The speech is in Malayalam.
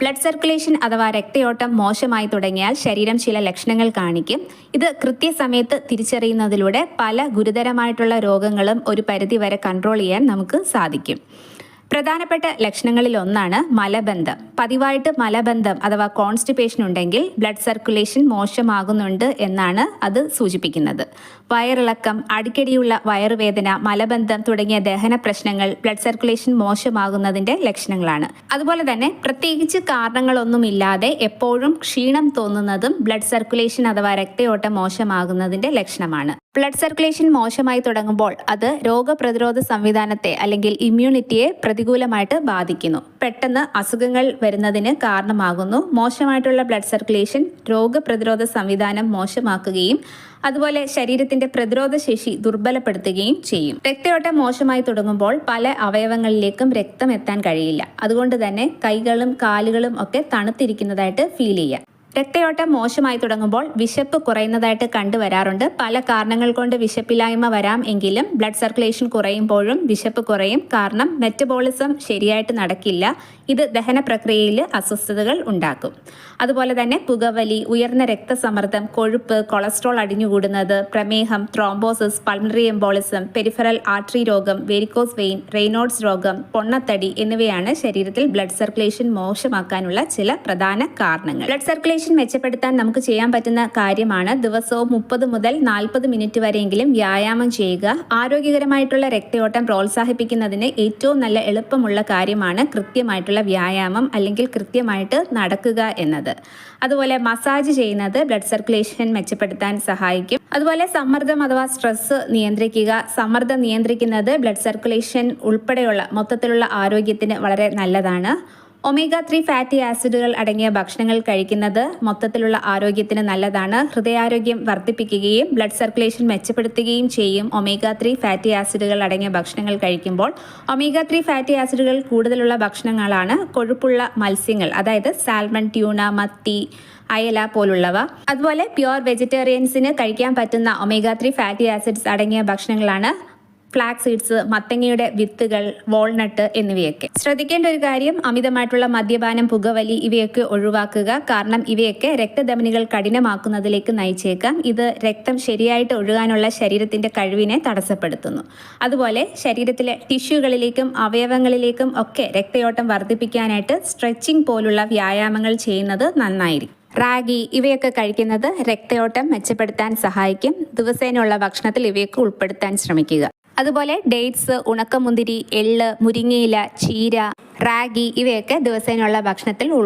ബ്ലഡ് സർക്കുലേഷൻ അഥവാ രക്തയോട്ടം മോശമായി തുടങ്ങിയാൽ ശരീരം ചില ലക്ഷണങ്ങൾ കാണിക്കും. ഇത് കൃത്യസമയത്ത് തിരിച്ചറിയുന്നതിലൂടെ പല ഗുരുതരമായിട്ടുള്ള രോഗങ്ങളും ഒരു പരിധിവരെ കൺട്രോൾ ചെയ്യാൻ നമുക്ക് സാധിക്കും. പ്രധാനപ്പെട്ട ലക്ഷണങ്ങളിൽ ഒന്നാണ് മലബന്ധം. പതിവായിട്ട് മലബന്ധം അഥവാ കോൺസ്റ്റിപ്പേഷൻ ഉണ്ടെങ്കിൽ ബ്ലഡ് സർക്കുലേഷൻ മോശമാകുന്നുണ്ട് എന്നാണ് അത് സൂചിപ്പിക്കുന്നത്. വയറിളക്കം അടിക്കടിയുള്ള വയറുവേദന മലബന്ധം തുടങ്ങിയ ദഹന പ്രശ്നങ്ങൾ ബ്ലഡ് സർക്കുലേഷൻ മോശമാകുന്നതിന്റെ ലക്ഷണങ്ങളാണ്. അതുപോലെ തന്നെ പ്രത്യേകിച്ച് കാരണങ്ങളൊന്നുമില്ലാതെ എപ്പോഴും ക്ഷീണം തോന്നുന്നതും ബ്ലഡ് സർക്കുലേഷൻ അഥവാ രക്തയോട്ടം മോശമാകുന്നതിന്റെ ലക്ഷണമാണ്. ബ്ലഡ് സർക്കുലേഷൻ മോശമായി തുടങ്ങുമ്പോൾ അത് രോഗപ്രതിരോധ സംവിധാനത്തെ അല്ലെങ്കിൽ ഇമ്മ്യൂണിറ്റിയെ പ്രതികൂലമായിട്ട് ബാധിക്കുന്നു. പെട്ടെന്ന് അസുഖങ്ങൾ വരുന്നതിന് കാരണമാകുന്നു. മോശമായിട്ടുള്ള ബ്ലഡ് സർക്കുലേഷൻ രോഗപ്രതിരോധ സംവിധാനം മോശമാക്കുകയും അതുപോലെ ശരീരത്തിന്റെ പ്രതിരോധ ശേഷി ദുർബലപ്പെടുത്തുകയും ചെയ്യും. രക്തയോട്ടം മോശമായി തുടങ്ങുമ്പോൾ പല അവയവങ്ങളിലേക്കും രക്തം എത്താൻ കഴിയില്ല. അതുകൊണ്ട് തന്നെ കൈകളും കാലുകളും ഒക്കെ തണുത്തിരിക്കുന്നതായിട്ട് ഫീൽ ചെയ്യാം. രക്തയോട്ടം മോശമായി തുടങ്ങുമ്പോൾ വിശപ്പ് കുറയുന്നതായിട്ട് കണ്ടുവരാറുണ്ട് പല കാരണങ്ങൾ കൊണ്ട് വിശപ്പില്ലായ്മ വരാം എങ്കിലും ബ്ലഡ് സർക്കുലേഷൻ കുറയുമ്പോഴും വിശപ്പ് കുറയും. കാരണം മെറ്റബോളിസം ശരിയായിട്ട് നടക്കില്ല. ഇത് ദഹന പ്രക്രിയയിൽ അസ്വസ്ഥതകൾ ഉണ്ടാക്കും. അതുപോലെ തന്നെ പുകവലി ഉയർന്ന രക്തസമ്മർദ്ദം കൊഴുപ്പ് കൊളസ്ട്രോൾ അടിഞ്ഞുകൂടുന്നത് പ്രമേഹം thrombosis pulmonary embolism peripheral artery രോഗം വെരിക്കോസ് വെയിൻ റെയ്നോഡ്സ് രോഗം പൊണ്ണത്തടി എന്നിവയാണ് ശരീരത്തിൽ ബ്ലഡ് സർക്കുലേഷൻ മോശമാക്കാനുള്ള ചില പ്രധാന കാരണങ്ങൾ. ബ്ലഡ് സർക്കുലേഷൻ മെച്ചപ്പെടുത്താൻ നമുക്ക് ചെയ്യാൻ പറ്റുന്ന കാര്യമാണ് ദിവസവും മുപ്പത് മുതൽ നാൽപ്പത് മിനിറ്റ് വരെയെങ്കിലും വ്യായാമം ചെയ്യുക. ആരോഗ്യകരമായിട്ടുള്ള രക്തയോട്ടം പ്രോത്സാഹിപ്പിക്കുന്നതിന് ഏറ്റവും നല്ല എളുപ്പമുള്ള കാര്യമാണ് കൃത്യമായിട്ടുള്ള വ്യായാമം അല്ലെങ്കിൽ കൃത്യമായിട്ട് നടക്കുക എന്നത്. അതുപോലെ മസാജ് ചെയ്യുന്നത് ബ്ലഡ് സർക്കുലേഷൻ മെച്ചപ്പെടുത്താൻ സഹായിക്കും. അതുപോലെ സമ്മർദ്ദം അഥവാ സ്ട്രെസ് നിയന്ത്രിക്കുക. സമ്മർദ്ദം നിയന്ത്രിക്കുന്നത് ബ്ലഡ് സർക്കുലേഷൻ ഉൾപ്പെടെയുള്ള മൊത്തത്തിലുള്ള ആരോഗ്യത്തിന് വളരെ നല്ലതാണ്. ഒമേഗ ത്രീ ഫാറ്റി ആസിഡുകൾ അടങ്ങിയ ഭക്ഷണങ്ങൾ കഴിക്കുന്നത് മൊത്തത്തിലുള്ള ആരോഗ്യത്തിന് നല്ലതാണ്. ഹൃദയാരോഗ്യം വർദ്ധിപ്പിക്കുകയും ബ്ലഡ് സർക്കുലേഷൻ മെച്ചപ്പെടുത്തുകയും ചെയ്യും. ഒമേഗ ത്രീ ഫാറ്റി ആസിഡുകൾ അടങ്ങിയ ഭക്ഷണങ്ങൾ കഴിക്കുമ്പോൾ ഒമേഗ ത്രീ ഫാറ്റി ആസിഡുകൾ കൂടുതലുള്ള ഭക്ഷണങ്ങളാണ് കൊഴുപ്പുള്ള മത്സ്യങ്ങൾ അതായത് സാൽമൺ ട്യൂണ മത്തി അയല പോലുള്ളവ. അതുപോലെ പ്യുവർ വെജിറ്റേറിയൻസിന് കഴിക്കാൻ പറ്റുന്ന ഒമേഗ ത്രീ ഫാറ്റി ആസിഡ്സ് അടങ്ങിയ ഭക്ഷണങ്ങളാണ് ഫ്ലാക്സ് സീഡ്സ് മത്തങ്ങയുടെ വിത്തുകൾ വാൾനട്ട് എന്നിവയൊക്കെ. ശ്രദ്ധിക്കേണ്ട ഒരു കാര്യം അമിതമായിട്ടുള്ള മദ്യപാനം പുകവലി ഇവയൊക്കെ ഒഴിവാക്കുക. കാരണം ഇവയൊക്കെ രക്തധമനികൾ കഠിനമാക്കുന്നതിലേക്ക് നയിച്ചേക്കാം. ഇത് രക്തം ശരിയായിട്ട് ഒഴുകാനുള്ള ശരീരത്തിന്റെ കഴിവിനെ തടസ്സപ്പെടുത്തുന്നു. അതുപോലെ ശരീരത്തിലെ ടിഷ്യൂകളിലേക്കും അവയവങ്ങളിലേക്കും ഒക്കെ രക്തയോട്ടം വർദ്ധിപ്പിക്കാനായിട്ട് സ്ട്രെച്ചിങ് പോലുള്ള വ്യായാമങ്ങൾ ചെയ്യുന്നത് നന്നായിരിക്കും. റാഗി ഇവയൊക്കെ കഴിക്കുന്നത് രക്തയോട്ടം മെച്ചപ്പെടുത്താൻ സഹായിക്കും. ദിവസേനയുള്ള ഭക്ഷണത്തിൽ ഇവയൊക്കെ ഉൾപ്പെടുത്താൻ ശ്രമിക്കുക. അതുപോലെ ഡേറ്റ്സ് ഉണക്കമുന്തിരി എള്ള് മുരിങ്ങയില ചീര റാഗി ഇവയൊക്കെ ദിവസേനയുള്ള ഭക്ഷണത്തിൽ